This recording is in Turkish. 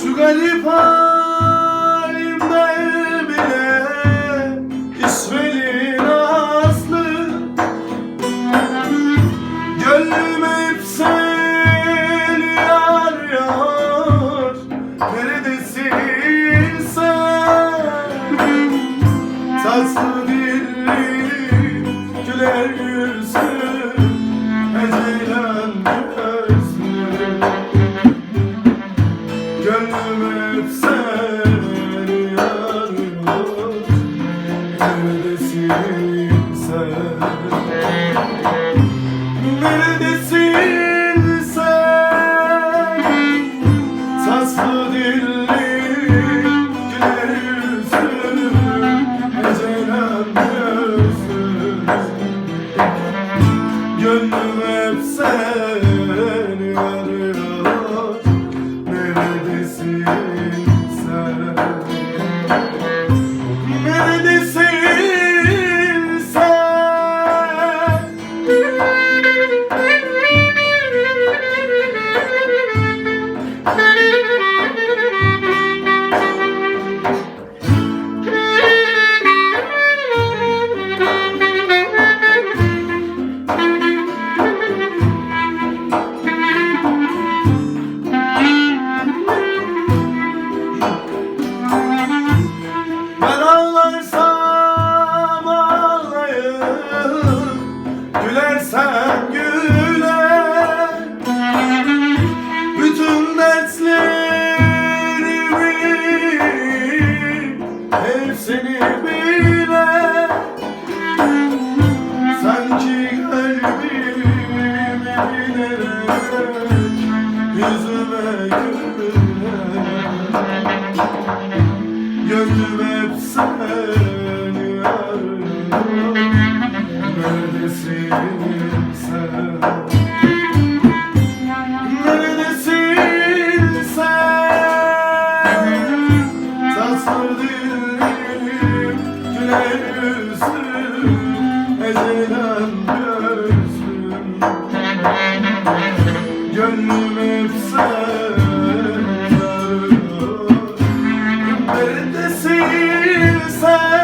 주간이 파. Neredesin sen? Neredesin Gülersem güler. Bütün dertlerimi Hepsini biler. Sanki kalbimi bilerek Yüzüme güler Gönlüm hep seni arıyor. Neredesin göğsüm Ezilen göğsüm Gönlüm hep sen Günlerinde silsen